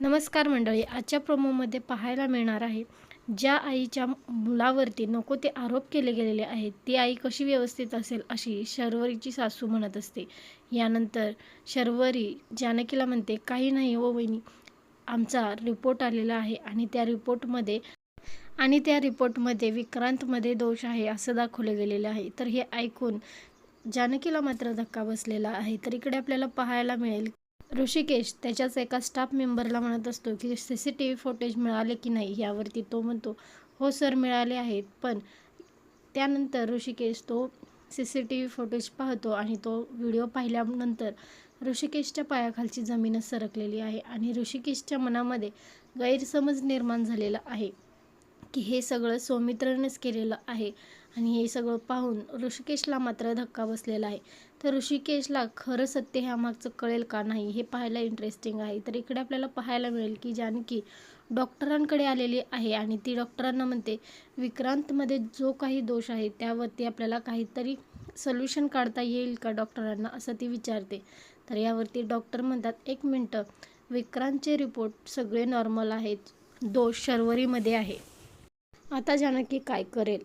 नमस्कार मंडळी आजच्या प्रोमोमध्ये पाहायला मिळणार आहे ज्या आईच्या मुलावरती नको ते आरोप केले गेलेले आहेत ती आई कशी व्यवस्थित असेल अशी शर्वरीची सासू म्हणत असते. यानंतर शर्वरी जानकीला म्हणते काही नाही हो वहिनी आमचा रिपोर्ट आलेला आहे आणि त्या रिपोर्टमध्ये आणि त्या रिपोर्टमध्ये विक्रांतमध्ये दोष आहे असं दाखवलं गेलेलं आहे. तर हे ऐकून जानकीला मात्र धक्का बसलेला आहे. तर इकडे आपल्याला पाहायला मिळेल ऋषिकेश त्याच्याच एका स्टाफ मेंबरला म्हणत असतो की C C T V footage मिळाले की नाही? यावरती तो म्हणतो हो सर मिळाले आहेत. पण त्यानंतर ऋषिकेश तो C C T V footage पाहतो आणि तो व्हिडिओ पाहिल्यानंतर ऋषिकेशच्या पायाखालची जमीनच सरकलेली आहे आणि ऋषिकेशच्या मनामध्ये गैरसमज निर्माण झालेला आहे. की हे सगळं सौमित्रनेच केलेलं आहे. आणि हे सगळं पाहून ऋषिकेशला मात्र धक्का बसलेला आहे. तर ऋषिकेशला खरं सत्य ह्यामागचं कळेल का नाही हे पाहायला इंटरेस्टिंग आहे. तर इकडे आपल्याला पाहायला मिळेल की जानकी डॉक्टरांकडे आलेली आहे आणि ती डॉक्टरांना म्हणते विक्रांतमध्ये जो काही दोष आहे त्यावरती आपल्याला काहीतरी सोल्युशन काढता येईल का डॉक्टरांना असं ती विचारते. तर यावरती डॉक्टर म्हणतात एक मिनटं विक्रांतचे रिपोर्ट सगळे नॉर्मल आहेत. दोष शर्वरीमध्ये आहे. आता जानकी काय करेल?